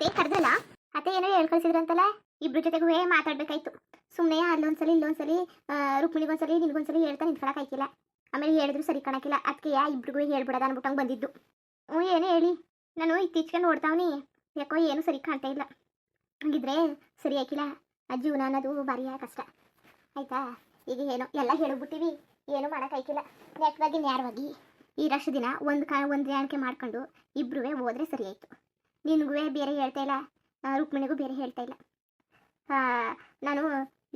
ಅತ್ತೆ ಕರ್ದಲ್ಲ ಅತ್ತೆ ಏನೋ ಹೇಳ್ ಕಳ್ಸಿದ್ರಂತಲ್ಲ ಇಬ್ರ ಜೊತೆಗೂ ಮಾತಾಡ್ಬೇಕಾಯ್ತು. ಸುಮ್ಮನೆ ಅಲ್ಲೊಂದ್ಸಲಿ, ಇಲ್ಲೊಂದ್ಸಲಿ ರುಕ್ಮಿಣಿಗೊಂದ್ಸಲಿ, ನಿನ್ಗೊಂದ್ಸಲಿ ಹೇಳ್ತಾ ನಿಂತ್ಕೊಳಕಾಯ್ತಿಲ್ಲ ಆಮೇಲೆ ಹೇಳಿದ್ರು ಸರಿ ಕಾಣಕ್ಕಿಲ್ಲ ಅದಕ್ಕೆ ಇಬ್ರಿಗೂ ಹೇಳ್ಬಿಡೋದ ಅನ್ಬಿಟ್ಟಂಗೆ ಬಂದಿದ್ದು. ಹ್ಞೂ, ಏನೇ ಹೇಳಿ? ನಾನು ಇತ್ತೀಚೆಗೆ ನೋಡ್ತಾವ್ನಿ. ಯಾಕೋ ಏನು ಸರಿ ಕಾಣ್ತಾ ಇಲ್ಲ. ಹಂಗಿದ್ರೆ ಸರಿ ಹಾಕಿಲ್ಲ ಆ ಜೀವನ ಅನ್ನೋದು ಭಾರಿ ಕಷ್ಟ. ಆಯ್ತಾ? ಈಗ ಏನು? ಎಲ್ಲ ಹೇಳಿಬಿಟ್ಟಿವಿ. ಏನು ಮಾಡೋಕ್ಕಾಯ್ತಿಲ್ಲ ನೆಟ್ವಾಗಿ, ನ್ಯಾರವಾಗಿ. ಈ ರಷ್ಟು ದಿನ ಒಂದು ಕಾ, ಒಂದು ಯಾಣಿಕೆ ಮಾಡ್ಕೊಂಡು ಇಬ್ರುವೆ ಹೋದ್ರೆ ಸರಿ ಆಯಿತು. ನಿನಗೂ ಬೇರೆ ಹೇಳ್ತಾ ಇಲ್ಲ. ರುಕ್ಮಿಣಿಗೂ ಬೇರೆ ಹೇಳ್ತಾ ಇಲ್ಲ. ನಾನು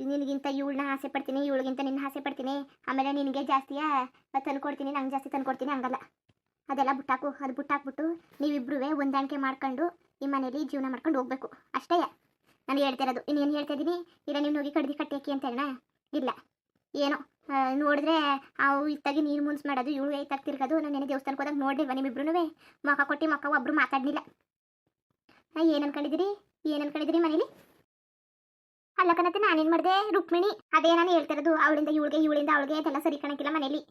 ನಿನಗಿಂತ ಇವಳನ್ನ ಆಸೆ ಪಡ್ತೀನಿ, ಇವಳಿಗಿಂತ ನಿನ್ನ ಆಸೆ ಪಡ್ತೀನಿ. ಆಮೇಲೆ ನಿನಗೆ ಜಾಸ್ತಿಯ ತಂದ್ಕೊಡ್ತೀನಿ ನಂಗೆ ಜಾಸ್ತಿ ತಂದ್ಕೊಡ್ತೀನಿ ಹಂಗಲ್ಲ. ಅದೆಲ್ಲ ಬುಟ್ಟಾಕು, ಅದು ಬುಟ್ಟಾಕ್ಬಿಟ್ಟು ನೀವಿಬ್ರುವೇ ಹೊಂದಾಣಿಕೆ ಮಾಡ್ಕೊಂಡು ಈ ಮನೇಲಿ ಜೀವನ ಮಾಡ್ಕೊಂಡು ಹೋಗ್ಬೇಕು. ಅಷ್ಟೇ. ನಾನು ಹೇಳ್ತಿರೋದು. ಇನ್ನೇನು ಹೇಳ್ತಾ ಇದ್ದೀನಿ ಇಲ್ಲ ನೀನು ಹೋಗಿ ಕಡ್ದಿ ಕಟ್ಟಿ ಹಾಕಿ ಅಂತ ಹೇಳೋಣ ಇಲ್ಲ. ಏನೋ. ನೋಡಿದ್ರೆ ಅವು ಇತ್ತಾಗಿ ನೀರು ಮುನ್ಸ್ ಮಾಡೋದು, ಇವಳು ಐತಾಗ್ತಿರ್ಗೋದು ನಾನು ನೆನೆ ದೇವಸ್ಥಾನಕ್ಕೆ ಹೋದಾಗ ನೋಡಿಲ್ವ ನಿಮ್ಮಿಬ್ರು ಮಕ್ಕ ಕೊಟ್ಟು ಮಕ್ಕ ಒಬ್ರು ಮಾತಾಡ್ಲಿಲ್ಲ. ಏನು ಅನ್ಕೊಂಡಿದ್ದೀರಿ ಏನು ಅನ್ಕೊಂಡಿದ್ದೀರಿ ಮನೇಲಿ? ಅಲ್ಲ ಕಣತ್ತೆ ನಾನೇನು ಮಾಡಿದೆ? ರುಕ್ಮಿಣಿ, ಅದೇ ನಾನು ಹೇಳ್ತಿರೋದು, ಅವಳಿಂದ ಇವಳಿಗೆ, ಇವಳಿಂದ ಅವಳಿಗೆ ಅದೆಲ್ಲ ಸರಿ ಕಾಣಕ್ಕಿಲ್ಲ ಮನೇಲಿ.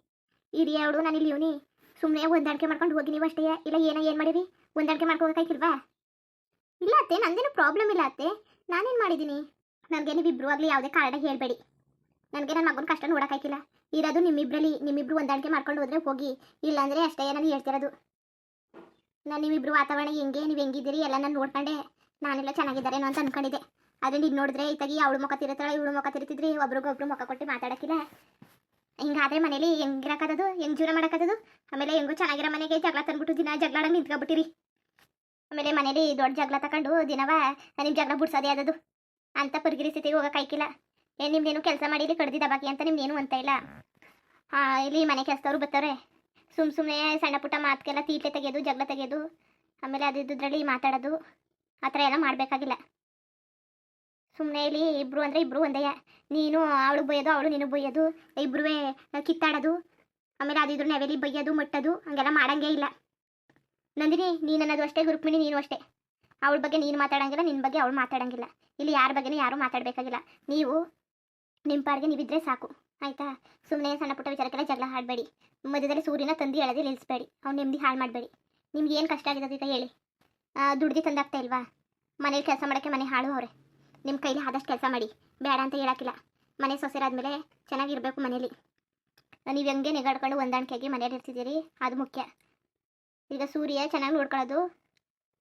ಇರಿ ಅವಳು, ನಾನು ಇಲ್ಲಿ ಇವನಿ. ಸುಮ್ಮನೆ ಹೊಂದಾಣಿಕೆ ಮಾಡ್ಕೊಂಡು ಹೋಗಿ ನೀವು ಅಷ್ಟೇ. ಇಲ್ಲ, ಏನೋ, ಏನ್ ಮಾಡಿರಿ? ಹೊಂದಾಣಿಕೆ ಮಾಡ್ಕೋಬೇಕಾಯ್ತಿಲ್ವಾ ಇಲ್ಲ ಅತ್ತೆ, ನಂದೇನು ಪ್ರಾಬ್ಲಮ್ ಇಲ್ಲ ಅತ್ತೆ. ನಾನೇನು ಮಾಡಿದ್ದೀನಿ ನನಗೆ ನೀವಿಬ್ರು ಆಗಲಿ ಯಾವುದೇ ಕಾರಣ ಹೇಳಬೇಡಿ. ನನಗೆ ನನ್ನ ಮಗನ ಕಷ್ಟ ನೋಡೋಕ್ಕಾಯ್ತಿಲ್ಲ. ಇರೋದು ನಿಮ್ಮಿಬ್ರಲ್ಲಿ, ನಿಮ್ಮಿಬ್ರು ಹೊಂದಾಣಿಕೆ ಮಾಡ್ಕೊಂಡು ಹೋದ್ರೆ ಹೋಗಿ. ಇಲ್ಲಾಂದರೆ ಅಷ್ಟೇ ನಾನು ಹೇಳ್ತಿರೋದು. ನಾನು ನೀವಿಬ್ರು ವಾತಾವರಣ ಹೆಂಗೆ, ನೀವು ಹೆಂಗಿದ್ದೀರಿ, ಎಲ್ಲ ನಾನು ನೋಡ್ಕೊಂಡೆ. ನಾನೆಲ್ಲ ಚೆನ್ನಾಗಿದ್ದಾರೇನೋ ಅಂತ ಅನ್ಕೊಂಡಿದ್ದೆ. ಆದರೆ ನೀನು ನೋಡಿದ್ರೆ ಇತ್ತಾಗಿ ಅವಳು ಮುಖ ತಿರುತ್ತಾಳೆ, ಇವಳು ಮುಖ ತಿರುತ್ತಿದ್ರಿ, ಒಬ್ರಿಗೊಬ್ರು ಮುಖ ಕೊಟ್ಟು ಮಾತಾಡೋಕ್ಕಿಲ್ಲ. ಹಿಂಗಾದ್ರೆ ಮನೇಲಿ ಹೆಂಗಿರಕದದು ಹೆಂಗೆ ಜೀವನ ಮಾಡಕದದು ಆಮೇಲೆ ಹೆಂಗೂ ಚೆನ್ನಾಗಿರೋ ಮನೆಗೆ ಜಗಳ ತಂದ್ಬಿಟ್ಟು ದಿನ ಜಗಳ ನಿಂತ್ಕೊಬಿಟ್ಟಿರಿ. ಆಮೇಲೆ ಮನೇಲಿ ದೊಡ್ಡ ಜಗಳ ತಗೊಂಡು ದಿನವ ನಿಮ್ಮ ಜಗಳ ಬಿಡ್ಸೋದೇ ಆದದು ಅಂತ ಪರಿಗಿರಿ ಸ್ಥಿತಿಗೆ ಹೋಗೋಕ್ಕಾಯ್ಕಿಲ್ಲ ಏನು ನಿಮ್ದೇನು ಕೆಲಸ ಮಾಡಿ ಇಲ್ಲಿ ಕಡ್ದಿದ್ದ ಬಾಕಿ ಅಂತ ನಿಮ್ದೇನು ಅಂತ ಇಲ್ಲ. ಹಾಂ, ಇಲ್ಲಿ ಮನೆ ಕೆಲಸದವ್ರು ಬರ್ತಾರೆ ಸುಮ್ಮ ಸುಮ್ಮನೆ ಸಣ್ಣ ಪುಟ್ಟ ಮಾತುಗೆಲ್ಲ ತೀಟ್ಲೆ ತೆಗೆಯೋದು ಜಗಳ ತೆಗೆಯೋದು ಆಮೇಲೆ ಅದು ಇದ್ರಲ್ಲಿ ಮಾತಾಡೋದು, ಆ ಥರ ಎಲ್ಲ ಮಾಡಬೇಕಾಗಿಲ್ಲ. ಸುಮ್ಮನೆ ಇಲ್ಲಿ ಇಬ್ಬರು ಅಂದರೆ ಇಬ್ಬರು ಒಂದೇ, ನೀನು ಅವಳು ಬೈಯೋದು, ಅವಳು ನೀನು ಬೈಯೋದು ಇಬ್ಬರೂ ಕಿತ್ತಾಡೋದು, ಆಮೇಲೆ ಅದು ನೆವೆಲಿ ಬೈಯೋದು, ಮುಟ್ಟೋದು, ಹಂಗೆಲ್ಲ ಮಾಡಂಗೇ ಇಲ್ಲ. ನಂದಿನಿ, ನೀನು ಅನ್ನೋದು ಅಷ್ಟೇ ಗುರುಪಿಣಿ ನೀನು ಅಷ್ಟೇ. ಅವಳ ಬಗ್ಗೆ ನೀನು ಮಾತಾಡೋಂಗಿಲ್ಲ ನಿನ್ನ ಬಗ್ಗೆ ಅವಳು ಮಾತಾಡಂಗಿಲ್ಲ. ಇಲ್ಲಿ ಯಾರ ಬಗ್ಗೆನೂ ಯಾರೂ ಮಾತಾಡಬೇಕಾಗಿಲ್ಲ. ನೀವು ನಿಮ್ಮ ಪಾಡಿಗೆ ನೀವಿದ್ರೆ ಸಾಕು. ಆಯಿತಾ? ಸುಮ್ಮನೆ ಸಣ್ಣ ಪುಟ್ಟ ವಿಚಾರಕ್ಕೆಲ್ಲ ಜಗಳ ಹಾಡಬೇಡಿ ಮಧ್ಯದಲ್ಲಿ ಸೂರ್ಯನ ತಂದು ಎಳೆದು ನಿಲ್ಲಿಸ್ಬೇಡಿ. ಅವ್ನು ನೆಮ್ಮದಿ ಹಾಳು ಮಾಡಬೇಡಿ. ನಿಮ್ಗೆ ಏನು ಕಷ್ಟ ಆಗಿದೆ ಈಗ ಹೇಳಿ. ದುಡ್ದು ತಂದಾಗ್ತಾ ಇಲ್ವಾ? ಮನೇಲಿ ಕೆಲಸ ಮಾಡೋಕ್ಕೆ ಮನೆ ಹಾಳು ಅವ್ರೆ. ನಿಮ್ಮ ಕೈಲಿ ಆದಷ್ಟು ಕೆಲಸ ಮಾಡಿ. ಬೇಡ ಅಂತ ಹೇಳಕ್ಕಿಲ್ಲ. ಮನೆ ಸೊಸೆರಾದ್ಮೇಲೆ ಚೆನ್ನಾಗಿರಬೇಕು ಮನೇಲಿ. ನೀವು ಹೆಂಗೆ ನೆಗಾಡ್ಕೊಂಡು ಹೊಂದಾಣಿಕೆಯಾಗಿ ಮನೇಲಿ ಇರ್ತಿದ್ದೀರಿ? ಅದು ಮುಖ್ಯ. ಈಗ ಸೂರ್ಯ ಚೆನ್ನಾಗಿ ನೋಡ್ಕೊಳ್ಳೋದು.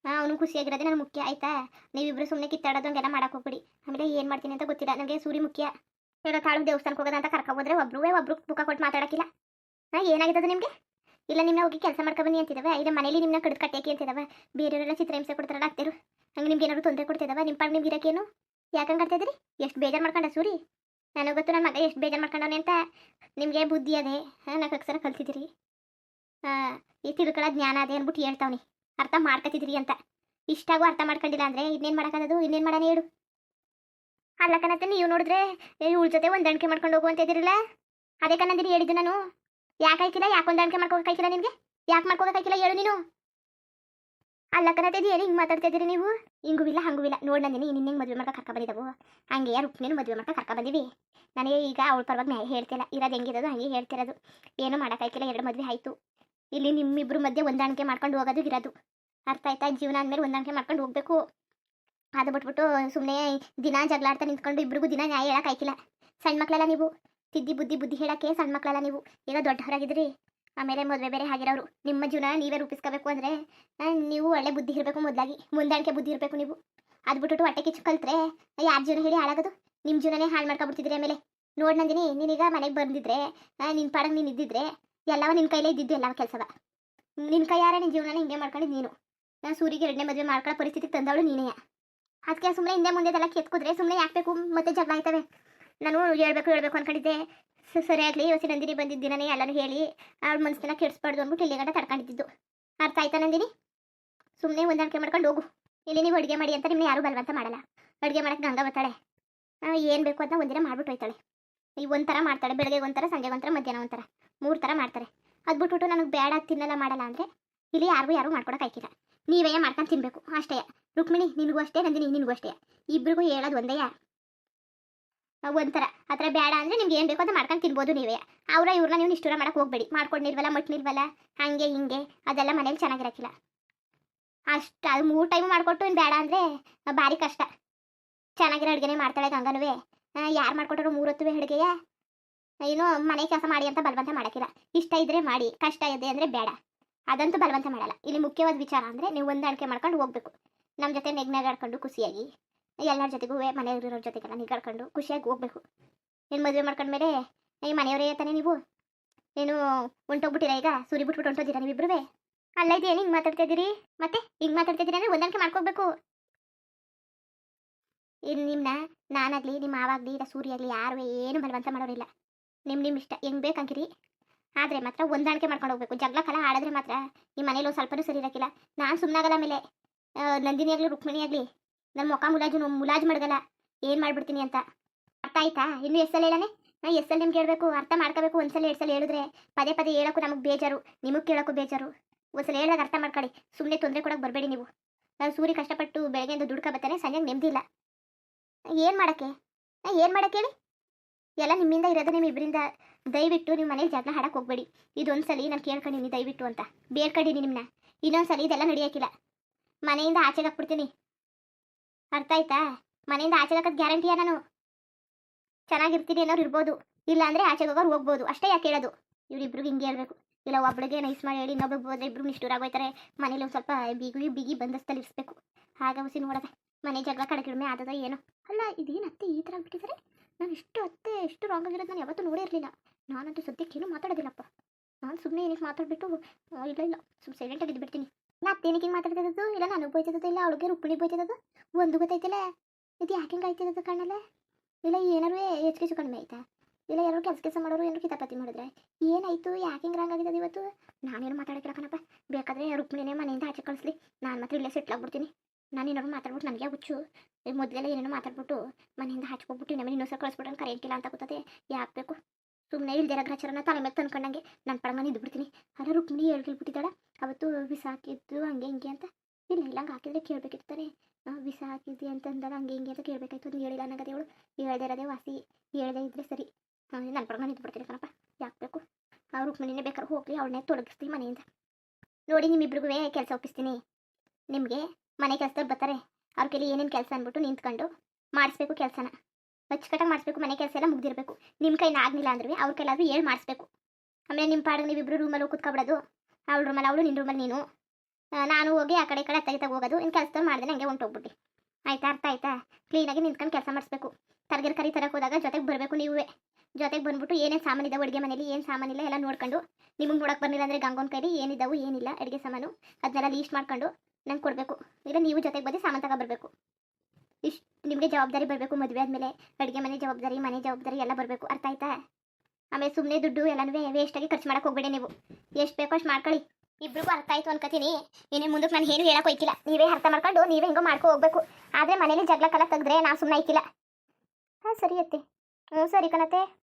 ಅವನು ಖುಷಿಯಾಗಿರೋದೇ ನನಗೆ ಮುಖ್ಯ. ಆಯ್ತಾ? ನೀವಿಬ್ರು ಸುಮ್ಮನೆ ಕಿತ್ತಾಡೋದು ಹಂಗೆಲ್ಲ ಮಾಡಕ್ಕೆ ಹೋಗ್ಬಿಡಿ. ಆಮೇಲೆ ಏನು ಮಾಡ್ತೀನಿ ಅಂತ ಗೊತ್ತಿಲ್ಲ. ನನಗೆ ಸೂರ್ಯ ಮುಖ್ಯ. ಹೇಳೋ ತಾಳು ದೇವಸ್ಥಾನಕ್ಕೆ ಹೋಗೋದ ಅಂತ ಕರ್ಕೊ ಹೋದ್ರೆ ಒಬ್ರು ಒಬ್ರು ಬುಕ್ಕ ಕೊಟ್ಟು ಮಾತಾಡೋಕ್ಕಿಲ್ಲ. ಹಾಂ ಏನಾಗಿದೆ ನಿಮಗೆ? ಇಲ್ಲ ನಿಮ್ಮ ಹೋಗಿ ಕೆಲಸ ಮಾಡ್ಕೊಬನ್ನಿ ಅಂತಿದ್ದಾವೆ ಇಲ್ಲ, ಮನೇಲಿ ನಿಮ್ಮನ್ನ ಕಡ್ದು ಕಟ್ಟಾಕಿ ಅಂತಿದ್ದಾವೆ ಬೇರೆಯವರೆಲ್ಲ ಚಿತ್ರಹಿಂಸೆ ಕೊಡ್ತಾರಲ್ಲ ಆಗ್ತಿರು ಹಂಗೆ ನಿಮ್ಗೆ ಏನಾದ್ರು ತೊಂದರೆ ಕೊಡ್ತಿದ್ದಾವೆ ನಿಮ್ಮ ಪಾಡ್ ನಿಮ್ಗೆ ಇರೋಕ್ಕೇನು ಯಾಕಂಗೆ ಕರ್ತಿದ್ರಿ ಎಷ್ಟು ಬೇಜಾರು ಮಾಡ್ಕೊಂಡ ಸೂರಿ? ನನಗೆ ಗೊತ್ತು ನನ್ನ ಮಗ ಎಷ್ಟು ಬೇಜಾರು ಮಾಡ್ಕೊಂಡವನೆ ಅಂತ. ನಿಮಗೆ ಬುದ್ಧಿ ಅದೇ. ಹಾಂ ನಾಲ್ಕು ಅಕ್ಷರ ಕಲ್ತಿದ್ದೀರಿ ಹಾಂ, ಈ ತಿಳ್ಕೊಳ್ಳೋ ಜ್ಞಾನ ಅದೇ ಅಂದ್ಬಿಟ್ಟು ಹೇಳ್ತಾವ್ನಿ. ಅರ್ಥ ಮಾಡ್ಕೊತಿದ್ರಿ ಅಂತ. ಇಷ್ಟಾಗೂ ಅರ್ಥ ಮಾಡ್ಕೊಂಡಿಲ್ಲ ಅಂದರೆ ಇನ್ನೇನು ಮಾಡೋಕ್ಕದು ಇನ್ನೇನು ಮಾಡೋಣ ಹೇಳು. ಅಲ್ಲ ಕಣತ್ತೆ ನೀವು ನೋಡಿದ್ರೆ ಇವಳ ಜೊತೆ ಒಂದಾಣಿಕೆ ಮಾಡ್ಕೊಂಡು ಹೋಗು ಅಂತ ಇದ್ದೀರಲ್ಲ? ಅದೇ ಕಣ್ಣಂದಿರಿ ಹೇಳಿದ್ದು ನಾನು. ಯಾಕಾಯ್ಕಿಲ್ಲ ಯಾಕೆ ಹೊಂದಾಣಿಕೆ ಮಾಡ್ಕೋಬೇಕಾಯ್ಕಿಲ್ಲ ನಿಮಗೆ ಯಾಕೆ ಮಾಡ್ಕೋಬೇಕಾಯ್ಕಿಲ್ಲ ಹೇಳು ನೀನು? ಅಲ್ಲ ಕಣತ್ತೆ ಏನು ಹಿಂಗೆ ಮಾತಾಡ್ತಾ ಇದ್ದೀರಿ ನೀವು? ಹಿಂಗೂ ಇಲ್ಲ, ಹಂಗೂ ಇಲ್ಲ. ನೋಡಿ ನಂದಿನಿ ನಿನ್ನ ಹಿಂಗೆ ಮದುವೆ ಮಾಡ್ಕೊ ಕರ್ಕೊ ಬಂದಿದ್ದವು ಹಂಗೆ ಯಾರು ರುಕ್ಮಿಣಿ ಮದುವೆ ಮಾಡ್ಕೊ ಕರ್ಕೊ ಬಂದಿವಿ. ನನಗೆ ಈಗ ಅವಳ ಪರವಾಗಿ ನ್ಯಾಯ ಹೇಳ್ತಿಲ್ಲ ಇರೋದು ಹೆಂಗಿರೋದು ಹಂಗೆ ಹೇಳ್ತಿರೋದು ಏನೂ ಮಾಡೋಕ್ಕಾಯ್ಕಿಲ್ಲ ಎರಡು ಮದುವೆ ಆಯಿತು. ಇಲ್ಲಿ ನಿಮ್ಮಿಬ್ಬರು ಮಧ್ಯೆ ಹೊಂದಾಣಿಕೆ ಮಾಡ್ಕೊಂಡು ಹೋಗೋದು ಇರೋದು. ಅರ್ಥ ಆಯ್ತಾ? ಜೀವನ ಅಂದಮೇಲೆ ಹೊಂದಾಣಿಕೆ ಮಾಡ್ಕೊಂಡು ಹೋಗ್ಬೇಕು. ಅದು ಬಿಟ್ಬಿಟ್ಟು ಸುಮ್ಮನೆ ದಿನ ಜಗಳಾಡ್ತಾ ನಿಂತ್ಕೊಂಡು ಇಬ್ರಿಗೂ ದಿನ ನ್ಯಾಯ ಹೇಳಕ್ ಆಯ್ಕಿಲ್ಲ ಸಣ್ಣ ಮಕ್ಕಳೆಲ್ಲ ನೀವು. ತಿದ್ದಿ ಬುದ್ಧಿ ಬುದ್ಧಿ ಹೇಳಕ್ಕೆ ಸಣ್ಣ ಮಕ್ಕಳೆಲ್ಲ ನೀವು. ಈಗ ದೊಡ್ಡವರಾಗಿದ್ರಿ. ಆಮೇಲೆ ಮದುವೆ ಬೇರೆ ಆಗಿರೋರು. ನಿಮ್ಮ ಜೀವನ ನೀವೇ ರೂಪಿಸ್ಕೋಬೇಕು ಅಂದರೆ ನೀವು ಒಳ್ಳೆ ಬುದ್ಧಿ ಇರಬೇಕು ಮೊದಲಾಗಿ. ಮುಂದಾಣಿಕೆ ಬುದ್ಧಿ ಇರಬೇಕು ನೀವು. ಅದು ಬಿಟ್ಬಿಟ್ಟು ಹೊಟ್ಟೆ ಕಿಚ್ಚು ಕಲ್ತ್ರೆ ಯಾರ ಜೀವನ ಹೇಳಿ ಹಾಳಾಗೋದು? ನಿಮ್ಮ ಜೀವನನೇ ಹಾಳು ಮಾಡ್ಕೊಬಿಡ್ತಿದ್ರಿ ಆಮೇಲೆ. ನೋಡಿ ನಂದಿನಿ, ನೀನೀಗ ಮನೆಗೆ ಬಂದಿದ್ರೆ ನಿನ್ನ ಪಾಡಂಗೆ ನೀನು ಇದ್ದಿದ್ರೆ, ಎಲ್ಲವ ನಿನ್ನ ಕೈಲೇ ಇದ್ದಿದ್ದು ಎಲ್ಲವ ಕೆಲಸವ. ನಿನ್ನ ಕೈಯಾರ ನಿನ್ನ ಜೀವನ ಹಿಂಗೆ ಮಾಡ್ಕೊಂಡಿದ್ದು ನೀನು. ನಾನು ಸೂರಿಗೆ ಎರಡನೇ ಮದುವೆ ಮಾಡ್ಕೊಳ್ಳೋ ಪರಿಸ್ಥಿತಿ ತಂದವಳು ನೀನೇ ಅದಕ್ಕೆ ಸುಮ್ಮನೆ ಹಿಂದೆ ಮುಂದೆ ಎಲ್ಲ ಕೆತ್ಕುದ್ರೆ ಸುಮ್ಮನೆ ಯಾಕೆ ಬೇಕು? ಮತ್ತೆ ಜಗಳ ಆಯ್ತವೆ. ನಾನು ಹೇಳ್ಬೇಕು ಹೇಳ್ಬೇಕು ಅನ್ಕೊಂಡಿದ್ದೆ. ಸರಿಯಾಗಲಿ ಯೋಚನೆ ನಂದಿನಿ ಬಂದಿದ್ದ ದಿನನೇ ಎಲ್ಲರೂ ಹೇಳಿ. ಅವ್ಳ ಮನಸ್ಸನ್ನ ಕೆಡಿಸ್ಬಾರ್ದು ಅಂದ್ಬಿಟ್ಟು ಇಲ್ಲಿ ಗಂಟ ತಡ್ಕೊಂಡಿದ್ದು. ಅರ್ಥ ಆಯ್ತಾ ನಂದಿನಿ? ಸುಮ್ಮನೆ ಹೊಂದಾಣಿಕೆ ಮಾಡ್ಕೊಂಡು ಹೋಗು. ಇಲ್ಲಿ ನೀವು ಅಡುಗೆ ಮಾಡಿ ಅಂತ ನಿಮ್ಮನ್ನ ಯಾರೂ ಬಲವಂತ ಮಾಡಲ್ಲ. ಅಡುಗೆ ಮಾಡಕ್ಕೆ ಗಂಗಾ ಬರ್ತಾಳೆ ಏನು ಬೇಕು ಅಂತ ಒಂದಿನ ಮಾಡ್ಬಿಟ್ಟು ಹೋಯ್ತಾಳೆ. ಈ ಒಂಥರ ಮಾಡ್ತಾಳೆ, ಬೆಳಗ್ಗೆ ಒಂಥರ ಸಂಜೆ ಒಂಥರ, ಮಧ್ಯಾಹ್ನ ಒಂಥರ. ಮೂರು ಥರ ಮಾಡ್ತಾರೆ. ಅದು ಬಿಟ್ಬಿಟ್ಟು ನನಗೆ ಬೇಡ ತಿನ್ನಲ್ಲ ಮಾಡಲ್ಲ ಅಂದರೆ ಇಲ್ಲಿ ಯಾರಿಗೂ ಯಾರು ಮಾಡ್ಕೊಡೋಕ್ಕಾಗಿಲ್ಲ ನೀವೇ ಮಾಡ್ಕೊಂಡು ತಿನ್ಬೇಕು. ಅಷ್ಟೇ. ರುಕ್ಮಿಣಿ, ನಿನಗೂ ಅಷ್ಟೇ, ನಂದಿನಿ, ನಿನಗೂ ಅಷ್ಟೇ. ಇಬ್ರಿಗೂ ಹೇಳೋದು ಒಂದೇ. ಒಂಥರ. ಆ ಥರ ಬೇಡ ಅಂದರೆ ನಿಮ್ಗೆ ಏನು ಬೇಕೋ ಅಂತ ಮಾಡ್ಕೊಂಡು ತಿನ್ಬೋದು ನೀವೇ. ಅವರ ಇವ್ರನ್ನ ನೀವು ನಿಷ್ಠೂರ ಮಾಡಕ್ಕೆ ಹೋಗ್ಬೇಡಿ. ಮಾಡ್ಕೊಂಡಿರ್ವಲ್ಲ, ಮಟ್ನಿರ್ವಲ್ಲ, ಹಂಗೆ, ಹಿಂಗೆ. ಅದೆಲ್ಲ ಮನೇಲಿ ಚೆನ್ನಾಗಿರಕ್ಕಿಲ್ಲ ಅಷ್ಟು, ಅದು ಮೂರು ಟೈಮ್ ಮಾಡಿಕೊಟ್ಟು ಇನ್ನು ಬೇಡ ಅಂದರೆ ಭಾರಿ ಕಷ್ಟ. ಚೆನ್ನಾಗಿರೋ ಅಡುಗೆನೇ ಮಾಡ್ತಾಳೆ ಗಂಗನೂ ಯಾರು ಮಾಡ್ಕೊಟ್ರು ಮೂರೊತ್ತುವೆ ಅಡುಗೆಯ? ಏನೋ ಮನೆ ಕೆಲಸ ಮಾಡಿ ಅಂತ ಬಲವಂತ ಮಾಡೋಕ್ಕಿಲ್ಲ ಇಷ್ಟ ಇದ್ರೆ ಮಾಡಿ. ಕಷ್ಟ ಇದೆ ಅಂದರೆ ಬೇಡ ಅದಂತೂ ಬಲವಂತ ಮಾಡಲ್ಲ. ಇಲ್ಲಿ ಮುಖ್ಯವಾದ ವಿಚಾರ ಅಂದರೆ ನೀವು ಹೊಂದಾಣಿಕೆ ಮಾಡ್ಕೊಂಡು ಹೋಗ್ಬೇಕು. ನಮ್ಮ ಜೊತೆ ನೆಗ್ ನೆಗಾಡ್ಕೊಂಡು ಖುಷಿಯಾಗಿ, ಎಲ್ಲರ ಜೊತೆಗೂ ಮನೆಯವ್ರಿರೋ ಜೊತೆಗೆಲ್ಲ ನಿಗಾಡ್ಕೊಂಡು ಖುಷಿಯಾಗಿ ಹೋಗ್ಬೇಕು. ಏನು ಮದುವೆ ಮಾಡ್ಕೊಂಡ್ಮೇಲೆ ಈ ಮನೆಯವರೇ ತಾನೇ ನೀವು? ಏನು ಹೊಂಟೋಗ್ಬಿಟ್ಟಿರಾ ಈಗ? ಸೂರಿ ಬಿಟ್ಬಿಟ್ಟು ಹೊಂಟೋದಿರ ನೀವಿಬ್ರುವೆ? ಅಲ್ಲ ಇದೆ ಏನು ಹಿಂಗೆ ಮಾತಾಡ್ತಾ ಇದ್ದೀರಿ? ಮತ್ತೆ ಹಿಂಗೆ ಮಾತಾಡ್ತಾ ಇದ್ದೀರಿ ಅಂದರೆ ಹೊಂದಾಣಿಕೆ ಮಾಡ್ಕೋಬೇಕು ಇನ್ನು ನಿಮ್ಮನ್ನ ನಾನಾಗಲಿ ನಿಮ್ಮ ಮಾವಾಗಲಿ, ಇಲ್ಲ ಸೂರ್ಯ ಆಗಲಿ ಯಾರು ಏನು ಬಲವಂತ ಮಾಡೋರಿಲ್ಲ. ನಿಮ್ಮ ನಿಮ್ಮ ಇಷ್ಟ. ಹೆಂಗೆ ಬೇಕಂಗಿರಿ ಆದರೆ ಮಾತ್ರ ಹೊಂದಾಣಿಕೆ ಮಾಡ್ಕೊಂಡು ಹೋಗ್ಬೇಕು. ಜಗಳ ಕಲ ಆಡಿದ್ರೆ ಮಾತ್ರ ಈ ಮನೇಲಿ ಒಂದು ಸ್ವಲ್ಪನೂ ಸರಿ ಇರಕ್ಕಿಲ್ಲ. ನಾನು ಸುಮ್ಮನಾಗಲ್ಲ ಮೇಲೆ ನಂದಿನಿ ಆಗಲಿ, ರುಕ್ಮಿಣಿ ಆಗಲಿ ನನ್ನ ಮುಖ ಮುಲಾಜು ಮುಲಾಜು ಮಾಡ್ಗಲ್ಲ ಏನು ಮಾಡ್ಬಿಡ್ತೀನಿ ಅಂತ. ಅರ್ಥ ಆಯ್ತಾ? ಇನ್ನು ಎಸ್ಸಲ್ಲಿ ಹೇಳನೆ? ನಾ ಎಲ್ ನಿಮ್ಗೆ ಹೇಳ್ಬೇಕು? ಅರ್ಥ ಮಾಡ್ಕೋಬೇಕು. ಒಂದ್ಸಲ ಎರಡು ಸಲ ಹೇಳಿದ್ರೆ ಪದೇ ಪದೇ ಹೇಳೋಕ್ಕೂ ನಮಗೆ ಬೇಜಾರು. ನಿಮಗೆ ಕೇಳೋಕ್ಕೂ ಬೇಜಾರು. ಒಂದ್ಸಲ ಹೇಳಿದಾಗ ಅರ್ಥ ಮಾಡ್ಕೊಳ್ಳಿ. ಸುಮ್ಮನೆ ತೊಂದರೆ ಕೊಡೋಕೆ ಬರಬೇಡಿ ನೀವು. ನಾನು ಸೂರ್ಯ ಕಷ್ಟಪಟ್ಟು ಬೆಳಗ್ಗೆಯಿಂದ ದುಡ್ಕ ಬರ್ತಾನೆ ಸಂಜೆಗೆ ನೆಮ್ಮದಿ ಇಲ್ಲ. ಏನು ಮಾಡೋಕ್ಕೆ? ಏನು ಮಾಡೋಕ್ಕೆ ಹೇಳಿ? ಎಲ್ಲ ನಿಮ್ಮಿಂದ ಇರೋದು ನಿಮ್ಮ ಇಬ್ಬರಿಂದ ದಯವಿಟ್ಟು ನಿಮ್ಮ ಮನೇಲಿ ಜಗಳ ಹಾಡಕ್ಕೆ ಹೋಗ್ಬೇಡಿ. ಇದೊಂದು ನಾನು ಕೇಳ್ಕೊಂಡಿನಿ ದಯವಿಟ್ಟು ಅಂತ. ಬೇಡ್ಕೊಂಡಿನಿ ನಿಮ್ಮನ್ನ ಇನ್ನೊಂದು ಸಲ ಇದೆಲ್ಲ ನಡೆಯೋಕ್ಕಿಲ್ಲ ಮನೆಯಿಂದ ಆಚೆಗೆ ಹಾಕ್ಬಿಡ್ತೀನಿ. ಅರ್ಥ ಆಯ್ತಾ? ಮನೆಯಿಂದ ಆಚೆಗೆ ಹಾಕೋದು ಗ್ಯಾರಂಟಿಯ ನಾನು. ಚೆನ್ನಾಗಿರ್ತೀನಿ ಅನ್ನೋರು ಇರ್ಬೋದು. ಇಲ್ಲ ಅಂದರೆ ಆಚೆಗೆ ಹೋಗೋರು ಹೋಗ್ಬೋದು. ಅಷ್ಟೇ ಯಾಕೆ ಹೇಳೋದು? ಇವರಿಬ್ರಿಗೆ ಹಿಂಗೆ ಹೇಳ್ಬೇಕು. ಇಲ್ಲ ಒಬ್ಳಿಗೆ ನೈಸ್ ಮಾಡಿ ಹೇಳಿ ಇನ್ನೊಬ್ಬರಿಗೆ ಹೋದ್ರೆ ಇಬ್ರು ನಿಷ್ಠೂರಾಗೋಯ್ತಾರೆ ಮನೇಲಿ ಒಂದು ಸ್ವಲ್ಪ ಬಿಗಿ ಬಿಗಿ ಬಂದಸ್ತಲ್ಲಿ ಇರಿಸ್ಬೇಕು. ಆಗ ಹುಸಿ ನೋಡೋದೆ. ಮನೆ ಜಗಳ ಕಡೆಗಿಡ್ಮೆ ಆದದ ಏನೋ. ಅಲ್ಲ ಇದೇನು ಅತ್ತೆ ಈ ಥರ ಬಿಟ್ಟಿದ್ದಾರೆ ನಾನು ಇಷ್ಟು ಅತ್ತೆ ಎಷ್ಟು ರಾಂಗ್ ಆಗಿರೋದು ನಾನು ಯಾವತ್ತೂ ನೋಡೇ ಇರಲಿಲ್ಲ. ನಾನಂತೂ ಸದ್ಯಕ್ಕೇನು ಮಾತಾಡೋದಿಲ್ಲಪ್ಪ. ನಾನು ಸುಮ್ಮನೆ ಏನಕ್ಕೆ ಮಾತಾಡ್ಬಿಟ್ಟು ಇಲ್ಲ ಇಲ್ಲ ಸುಮ್ಮನೆ ಸೈಲೆಂಟಾಗಿ ಇದ್ಬಿಡ್ತೀನಿ. ನಾ ಅತ್ತೇನಕ್ಕೆ ಹಿಂಗೆ ಮಾತಾಡ್ತಿದ್ದು ಇಲ್ಲ, ನಾನು ಬೈತಿದ್ದು ಇಲ್ಲ, ಅವಳಿಗೆ ರುಪ್ಪಣಿ ಬೈತಿರೋದು ಒಂದು ಗೊತ್ತೈತಿಲ್ಲ, ಇದು ಯಾಕೆ ಹಿಂಗೆ ಆಯ್ತಿರೋದು ಕಣ್ಣಲ್ಲೇ? ಇಲ್ಲ ಏನಾರು ಹೆಚ್ಚು ಕಡಿಮೆ ಆಯ್ತಾ? ಇಲ್ಲ, ಯಾರು ಕೆಲಸ ಕೆಲಸ ಮಾಡೋರು ಏನಾರು ಕಿತಾಪತಿ ಮಾಡಿದ್ರೆ? ಏನಾಯ್ತು? ಯಾಕೆ ಹಿಂಗೆ ರಂಗ್ ಇವತ್ತು? ನಾನೇನು ಮಾತಾಡೋಕ್ಕಿಲ್ಲ ಕಣಪ್ಪ. ಬೇಕಾದ್ರೆ ರುಕ್ಮಿಣಿನೇ ಮನೆಯಿಂದ ಆಚೆ ಕಳಿಸ್ಲಿ. ನಾನು ಮಾತ್ರ ಇಲ್ಲೇ ಸೆಟ್ಲ್ ಆಗ್ಬಿಡ್ತೀನಿ. ನಾನು ಏನಾದ್ರು ಮಾತಾಡ್ಬಿಟ್ಟು ನನಗೆ ಹುಚ್ಚು. ಮೊದಲೆಲ್ಲ ಏನೇನೋ ಮಾತಾಡ್ಬಿಟ್ಟು ಮನೆಯಿಂದ ಹಾಚ್ಕೊಬಿಟ್ಟು ನಮ್ಮ ಇನ್ನೊಂದ್ಸಲ ಕಳಿಸ್ಬಿಟ್ಟು ಇಲ್ಲ ಅಂತ ಗೊತ್ತದೆ ಯಾಕೆ ಬೇಕು? ಸುಮ್ಮನೆ ಇಲ್ದಿರ ಗ್ರಚರನ ತಲೆ ಮೇಲೆ ತಂದ್ಕೊಂಡಂಗೆ ನನ್ನ ಪಡಂಗ ಇದ್ಬಿಡ್ತೀನಿ ಅಲ್ಲ, ರುಕ್ಮಿಣಿ ಹೇಳ್ಬಿಟ್ಟಿದ್ದಾಳ ಅವತ್ತು ವಿಸ ಹಾಕಿದ್ದು ಹಂಗೆ ಹಿಂಗೆ ಅಂತ. ಇಲ್ಲ ಇಲ್ಲ, ಹಂಗೆ ಹಾಕಿದ್ರೆ ಕೇಳಬೇಕಿರ್ತಾರೆ ವಿಸ ಹಾಕಿದ್ವಿ ಅಂತಂದಾಗ ಹಂಗೆ ಹಿಂಗೆ ಅಂತ ಕೇಳಬೇಕಾಯ್ತು. ಅದು ಹೇಳಿಲ್ಲ ಅವಳು. ಹೇಳ್ದೆ ಇರೋದೇ ವಾಸಿ. ಹೇಳ್ದೆ ಇದ್ರೆ ಸರಿ. ನನ್ನ ಮನೆ ಇದ್ಬಿಡ್ತೀನಿ ಕಣಪ್ಪ. ಯಾಕೆ ಬೇಕು? ಆ, ರುಕ್ಮಿಣಿನೇ ಬೇಕಾದ್ರೆ ಹೋಗ್ಲಿ, ಅವಳನ್ನೇ ತೊಡಗಿಸ್ತೀನಿ ಮನೆಯಿಂದ. ನೋಡಿ ನಿಮ್ಮಿಬ್ರಿಗೂ ಕೆಲಸ ಒಪ್ಪಿಸ್ತೀನಿ. ನಿಮಗೆ ಮನೆ ಕೆಲಸದವ್ರು ಬರ್ತಾರೆ, ಅವ್ರ ಕೈಲಿ ಏನೇನು ಕೆಲಸ ಅಂದ್ಬಿಟ್ಟು ನಿಂತ್ಕೊಂಡು ಮಾಡಿಸ್ಬೇಕು ಕೆಲಸನ. ಅಚ್ಚುಕಟ್ಟಾಗಿ ಮಾಡಿಸ್ಬೇಕು, ಮನೆ ಕೆಲಸ ಎಲ್ಲ ಮುಗ್ದಿರಬೇಕು. ನಿಮ್ಮ ಕೈನ ಆಗಲಿಲ್ಲ ಅಂದ್ರೆ ಅವ್ರ ಕೈಲಾದ್ರೂ ಹೇಳಿ ಮಾಡಿಸ್ಬೇಕು. ಆಮೇಲೆ ನಿಮ್ಮ ಪಾಡಿಗೆ ನೀವಿಬ್ರು ರೂಮಲ್ಲಿ ಕೂತ್ಕೊಬಿಡೋದು ಅವ್ಳ ರೂಮಲ್ಲಿ ಅವಳು ನಿನ್ನ ರೂಮಲ್ಲಿ ನೀನು. ನಾನು ಹೋಗಿ ಆ ಕಡೆ ಈ ಕಡೆ ತೆಗಿತಾಗ ಹೋಗೋದು ಇನ್ನು ಕೆಲಸದವ್ರು ಮಾಡಿದ್ರೆ ಹಂಗೆ ಹೊಂಟೋಗ್ಬಿಟ್ಟು ಆಯ್ತಾ, ಅರ್ಥ ಆಯ್ತಾ? ಕ್ಲೀನಾಗಿ ನಿಂತ್ಕೊಂಡು ಕೆಲಸ ಮಾಡಿಸ್ಬೇಕು. ತರಗಿರಿ ಕರಿ ತರಕ್ಕೆ ಹೋದಾಗ ಜೊತೆಗೆ ಬರಬೇಕು ನೀವೇ ಜೊತೆಗೆ ಬಂದ್ಬಿಟ್ಟು ಏನೇನು ಸಾಮಾನಿದ್ದಾವೆ ಅಡುಗೆ ಮನೇಲಿ, ಏನು ಸಾಮಾನಿಲ್ಲ ಎಲ್ಲ ನೋಡ್ಕೊಂಡು, ನಿಮಗೆ ನೋಡೋಕೆ ಬರಲಿಲ್ಲ ಅಂದರೆ ಗಂಗೋನ್ ಕೈಲಿ ಏನಿದ್ದಾವೆ ಏನಿಲ್ಲ, ಅಡುಗೆ ಸಾಮಾನು ಅದನ್ನೆಲ್ಲ ಲೀಸ್ಟ್ ಮಾಡ್ಕೊಂಡು ನಂಗೆ ಕೊಡಬೇಕು. ಇಲ್ಲ ನೀವು ಜೊತೆಗೆ ಬಂದು ಸಾಮಾನು ತಗೊಬರ್ಬೇಕು ಇಷ್ಟು ನಿಮಗೆ ಜವಾಬ್ದಾರಿ ಬರಬೇಕು ಮದುವೆ ಆದಮೇಲೆ. ಅಡುಗೆ ಮನೆ ಜವಾಬ್ದಾರಿ ಮನೆ ಜವಾಬ್ದಾರಿ ಎಲ್ಲ ಬರಬೇಕು. ಅರ್ಥ ಆಯ್ತಾ? ಆಮೇಲೆ ಸುಮ್ಮನೆ ದುಡ್ಡು ಎಲ್ಲನೂ ವೇಸ್ಟಾಗಿ ಖರ್ಚು ಮಾಡೋಕೆ ಹೋಗ್ಬೇಡಿ ನೀವು. ಎಷ್ಟು ಬೇಕೋ ಅಷ್ಟು ಮಾಡ್ಕೊಳ್ಳಿ. ಇಬ್ರಿಗೂ ಅರ್ಥ ಆಯ್ತು ಅನ್ಕೋತೀನಿ. ಇನ್ನೇ ಮುಂದಕ್ಕೆ ನಾನು ಏನು ಹೇಳಕ್ಕೆ ಹೋಯ್ತಿಲ್ಲ. ನೀವೇ ಅರ್ಥ ಮಾಡ್ಕೊಂಡು ನೀವೇ ಹೆಂಗೋ ಮಾಡ್ಕೊ ಹೋಗ್ಬೇಕು. ಆದರೆ ಮನೇಲಿ ಜಗಳ ಕಲ ತೆಗೆದ್ರೆ ನಾನು ಸುಮ್ಮನೆ ಆಯ್ತಿಲ್ಲ. ಹಾಂ, ಸರಿ ಅತ್ತೆ. ಹ್ಞೂ ಸರಿ ಕಣತ್ತೆ.